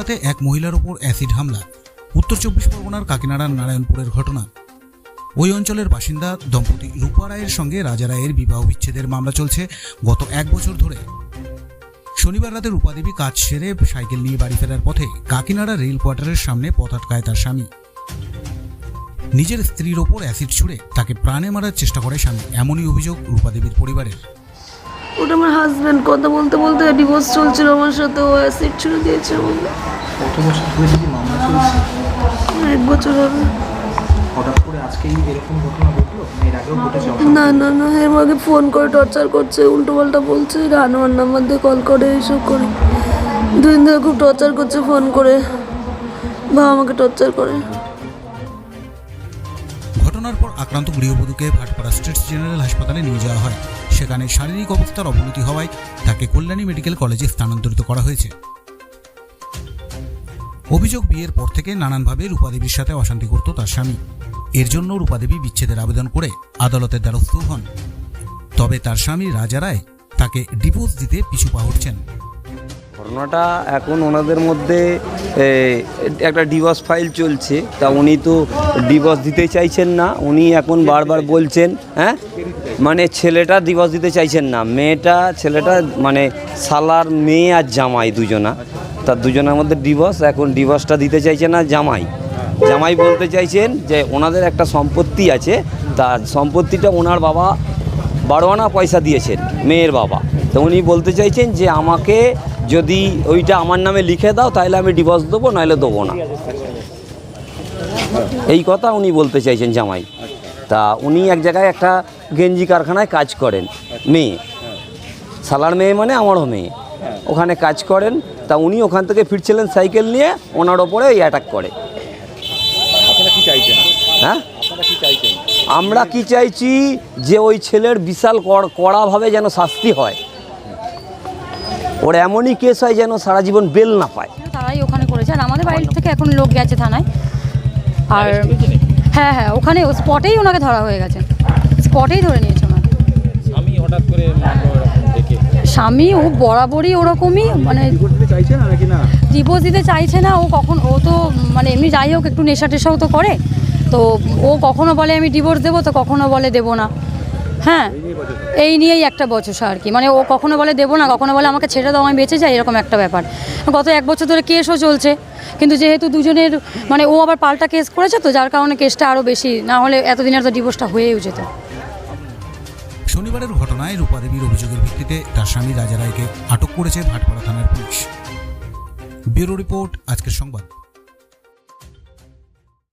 রাতে এক মহিলার ওপর অ্যাসিড হামলা। উত্তর চব্বিশ পরগনার কাকিনাড়ার নারায়ণপুরের ঘটনা। ওই অঞ্চলের বাসিন্দা দম্পতি রূপা রায়ের সঙ্গে রাজা রায়ের বিবাহ বিচ্ছেদের মামলা চলছে গত এক বছর ধরে। শনিবার রাতে রূপাদেবী কাজ সেরে সাইকেল নিয়ে বাড়ি ফেরার পথে কাকিনাড়া রেল কোয়ার্টারের সামনে পথ আটকায় তার স্বামী। নিজের স্ত্রীর ওপর অ্যাসিড ছুড়ে তাকে প্রাণে মারার চেষ্টা করে স্বামী, এমনই অভিযোগ রূপাদেবীর পরিবারের। ওটা আমার হাজব্যান্ড কথা বলতে বলতে ডিভোর্স চলছিল আমার সাথে ও অ্যাসিড ছুড়ে দিয়েছে আমাকে। কত বছর ধরে যদি মামলা চলছে? এক বছর হবে। হঠাৎ করে আজকেই এরকম ঘটনা ঘটলো? না এর আগেও ঘটেছে না না না এর আগে ফোন করে টর্চার করছে উল্টো পাল্টা বলছে রানোয়ার নাম্বার দিয়ে কল করে এইসব করে। দুই দিন ধরে খুব টর্চার করছে ফোন করে। বা আমাকে টর্চার করে। ঘটনার পর আক্রান্ত গৃহবধূকে ভাটপাড়া স্টেটস জেনারেল হাসপাতালে নিয়ে যাওয়া হয়। সেখানে শারীরিক অবস্থার অবনতি হওয়ায় তাকে কল্যাণী মেডিকেল কলেজে স্থানান্তরিত করা হয়েছে। অভিযোগ বিয়ের পর থেকে নানানভাবে রূপাদেবীর সাথে অশান্তি করত তার স্বামী। এর জন্য রূপাদেবী বিচ্ছেদের আবেদন করে আদালতের দ্বারস্থ হন। তবে তার স্বামী রাজা রায় তাকে ডিভোর্স দিতে পিছু পা ঘটনাটা এখন ওনাদের মধ্যে একটা ডিভোর্স ফাইল চলছে। তা উনি তো ডিভোর্স দিতে চাইছেন না। উনি এখন বারবার বলছেন হ্যাঁ? মানে ছেলেটা ডিভোর্স দিতে চাইছেন না। মেয়েটা, ছেলেটা মানে সালার মেয়ে আর জামাই দুজনা। তার দুজনের মধ্যে ডিভোর্স এখন ডিভোর্সটা দিতে চাইছে না জামাই। জামাই বলতে চাইছেন যে ওনাদের একটা সম্পত্তি আছে। তার সম্পত্তিটা ওনার বাবা বারো আনা পয়সা দিয়েছেন, মেয়ের বাবা। তো উনি বলতে চাইছেন যে আমাকে যদি ওইটা আমার নামে লিখে দাও তাহলে আমি ডিভোর্স দেবো নাহলে দেবো না। এই কথা উনি বলতে চাইছেন জামাই। তা উনি এক জায়গায় একটা গেঞ্জি কারখানায় কাজ করেন মেয়ে। সালার মেয়ে মানে আমারও মেয়ে। ওখানে কাজ করেন তা উনি ওখান থেকে ফিরছিলেন সাইকেল নিয়ে ওনার ওপরে এই অ্যাটাক করে। হ্যাঁ? আমরা কি চাইছি যে ওই ছেলের বিশাল কড়- কড়াভাবে যেন শাস্তি হয়। ওর এমনই কেস হয় যেন সারা জীবন বেল না পায়। তারাই ওখানে করেছে। আর আমাদের বাড়ি থেকে এখন লোক গেছে থানায়। আর হ্যাঁ হ্যাঁ ওখানে স্পটেই ওনাকে ধরা হয়ে গেছে। স্পটেই ধরে নিয়েছে ওনাকে। আমি হঠাৎ করে স্বামী ও বরাবরই ওরকমই মানে ডিভোর্স দিতে চাইছে না ও কখন ও তো মানে এমনি যাই হোক একটু নেশা টেশাও তো করে। তো ও কখনো বলে আমি ডিভোর্স দেবো তো কখনো বলে দেবো না। হ্যাঁ এই নিয়েই একটা বচসা আর কি। মানে ও কখনো বলে দেবো না, কখনো বলে আমাকে ছেড়ে দাও, আমি বেঁচে যাই, এরকম একটা ব্যাপার। গত এক বছর ধরে কেসও চলছে, কিন্তু যেহেতু দুজনের মানে ও আবার পাল্টা কেস করেছে তো, যার কারণে কেসটা আরও বেশি, না হলে এতদিনের তো ডিভোর্সটা হয়েও যেত। শনিবারের ঘটনায় রূপাদেবীর অভিযোগের ভিত্তিতে তার স্বামী রাজা রায়কে আটক করেছে ভাটপাড়া থানার পুলিশ। ব্যুরো রিপোর্ট, আজকের সংবাদ।